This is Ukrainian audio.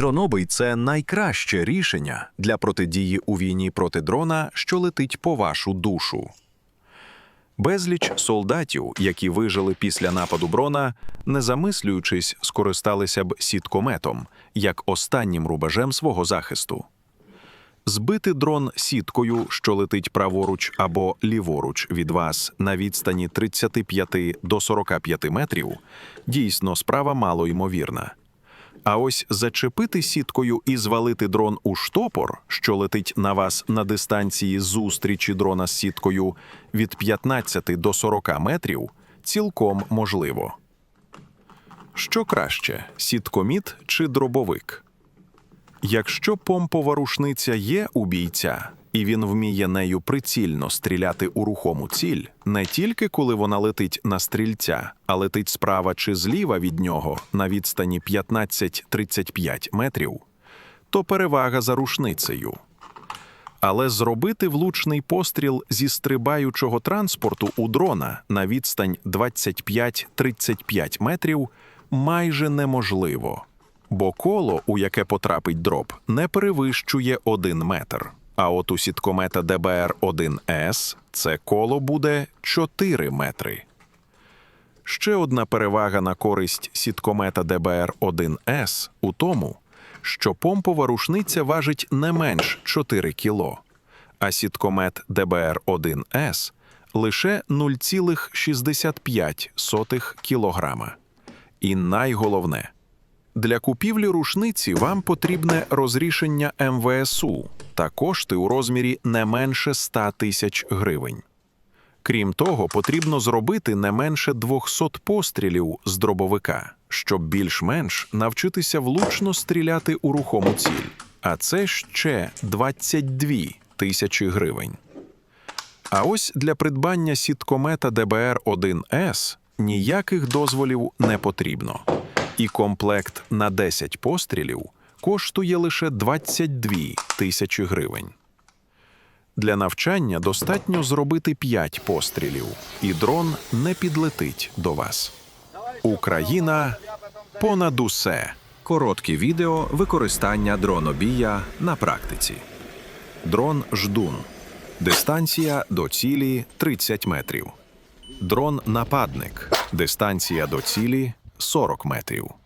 Дронобий це найкраще рішення для протидії у війні проти дрона, що летить по вашу душу. Безліч солдатів, які вижили після нападу брона, не замислюючись, скористалися б сіткометом як останнім рубежем свого захисту. Збити дрон сіткою, що летить праворуч або ліворуч від вас на відстані 35 до 45 метрів, дійсно справа мало ймовірна. А ось зачепити сіткою і звалити дрон у штопор, що летить на вас на дистанції зустрічі дрона з сіткою від 15 до 40 метрів, цілком можливо. Що краще, сіткоміт чи дробовик? Якщо помпова рушниця є у бійця, і він вміє нею прицільно стріляти у рухому ціль, не тільки коли вона летить на стрільця, а летить справа чи зліва від нього на відстані 15-35 метрів, то перевага за рушницею. Але зробити влучний постріл зі стрибаючого транспорту у дрона на відстань 25-35 метрів майже неможливо, бо коло, у яке потрапить дроб, не перевищує 1 метр. А от у сіткомета ДБР-1С це коло буде 4 метри. Ще одна перевага на користь сіткомета ДБР-1С у тому, що помпова рушниця важить не менш 4 кіло, а сіткомет ДБР-1С лише 0,65 кілограма. І найголовне для купівлі рушниці вам потрібне розрішення МВСУ та кошти у розмірі не менше 100 тисяч гривень. Крім того, потрібно зробити не менше 200 пострілів з дробовика, щоб більш-менш навчитися влучно стріляти у рухому ціль. А це ще 22 тисячі гривень. А ось для придбання сіткомета ДБР-1С ніяких дозволів не потрібно. І комплект на 10 пострілів коштує лише 22 тисячі гривень. Для навчання достатньо зробити 5 пострілів, і дрон не підлетить до вас. Україна понад усе. Короткі відео використання дронобія на практиці. Дрон ждун. Дистанція до цілі 30 метрів. Дрон нападник. Дистанція до цілі 40 метрів.